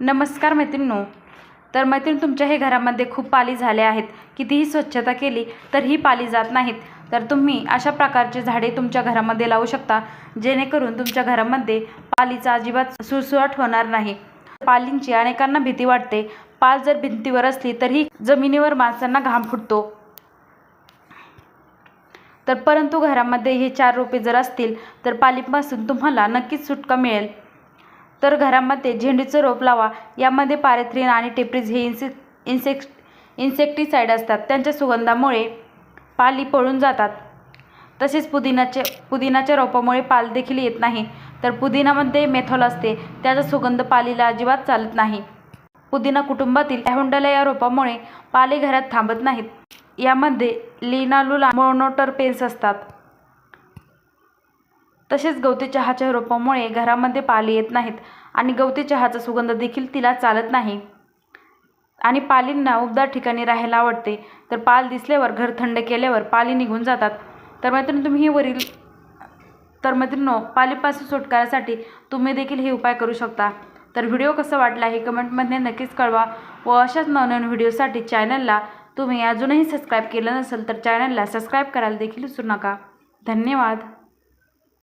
नमस्कार मैत्रिणींनो. तर मैत्रीण तुमच्या हे घरामध्ये खूप पाली झाले आहेत. कितीही स्वच्छता केली तर ही पाली जात नाहीत. तर तुम्ही अशा प्रकारचे झाडे तुमच्या घरामध्ये लावू शकता जेणेकरून तुमच्या घरामध्ये पालीचा अजिबात सुळसुळाट होणार नाही. पालींची अनेकांना भीती वाटते. पाल जर भिंतीवर असली तरीही जमिनीवर माणसांना घाम फुटतो. तर परंतु घरामध्ये हे चार रोपे जर असतील तर पालीपासून तुम्हाला नक्कीच सुटका मिळेल. तर घरामध्ये झेंडूचं रोप लावा. यामध्ये पारेथ्रिन आणि टेप्रिज हे इन्से इन्सेक्ट इन्सेक्टिसाईड असतात. त्यांच्या सुगंधामुळे पाली पळून जातात. तसेच पुदिनाचे पुदिनाच्या रोपामुळे पाल देखील येत नाही. तर पुदिनामध्ये मेथॉल असते. त्याचा सुगंध पालीला अजिबात चालत नाही. पुदिना कुटुंबातील ॲहुंडला या रोपामुळे पाले घरात थांबत नाहीत. यामध्ये लिनालुला मोनोटरपेन्स असतात. तसेच गवती चहाच्या रोपामुळे घरामध्ये पाली येत नाहीत आणि गवती चहाचा सुगंध देखील तिला चालत नाही. आणि पालींना उबदार ठिकाणी राहायला आवडते. तर पाल दिसल्यावर घर थंड केल्यावर पाली निघून जातात. तर मैत्रिणी तुम्ही ही वरील तर मैत्रिणो पालीपासून सुटकारासाठी तुम्ही देखील हे उपाय करू शकता. तर व्हिडिओ कसा वाटला हे कमेंटमध्ये नक्कीच कळवा व अशाच नवनवीन व्हिडिओसाठी चॅनलला तुम्ही अजूनही सबस्क्राईब केलं नसेल तर चॅनलला सबस्क्राईब करायला देखील विसरू नका. धन्यवाद.